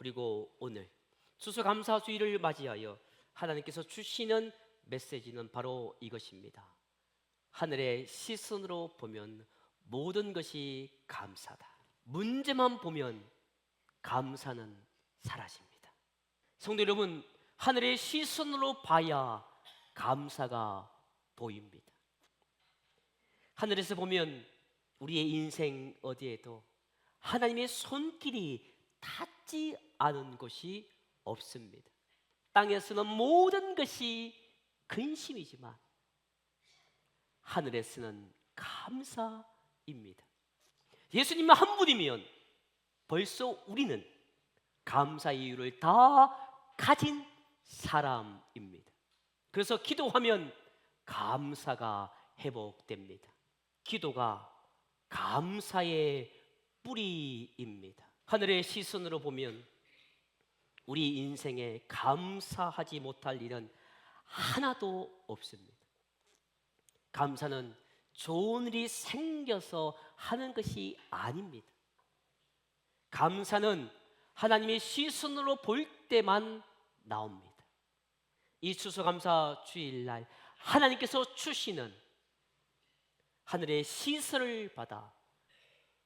그리고 오늘 추수감사주의를 맞이하여 하나님께서 주시는 메시지는 바로 이것입니다. 하늘의 시선으로 보면 모든 것이 감사다. 문제만 보면 감사는 사라집니다. 성도 여러분, 하늘의 시선으로 봐야 감사가 보입니다. 하늘에서 보면 우리의 인생 어디에도 하나님의 손길이 닿지 않은 곳이 없습니다. 땅에서는 모든 것이 근심이지만 하늘에서는 감사입니다. 예수님은 한 분이면 벌써 우리는 감사 이유를 다 가진 사람입니다. 그래서 기도하면 감사가 회복됩니다. 기도가 감사의 뿌리입니다. 하늘의 시선으로 보면 우리 인생에 감사하지 못할 일은 하나도 없습니다. 감사는 좋은 일이 생겨서 하는 것이 아닙니다. 감사는 하나님의 시선으로 볼 때만 나옵니다. 이 추수감사 주일날 하나님께서 주시는 하늘의 시선을 받아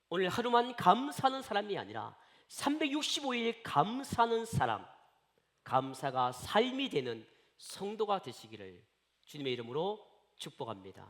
오늘 하루만 감사하는 사람이 아니라 365일 감사하는 사람, 감사가 삶이 되는 성도가 되시기를 주님의 이름으로 축복합니다.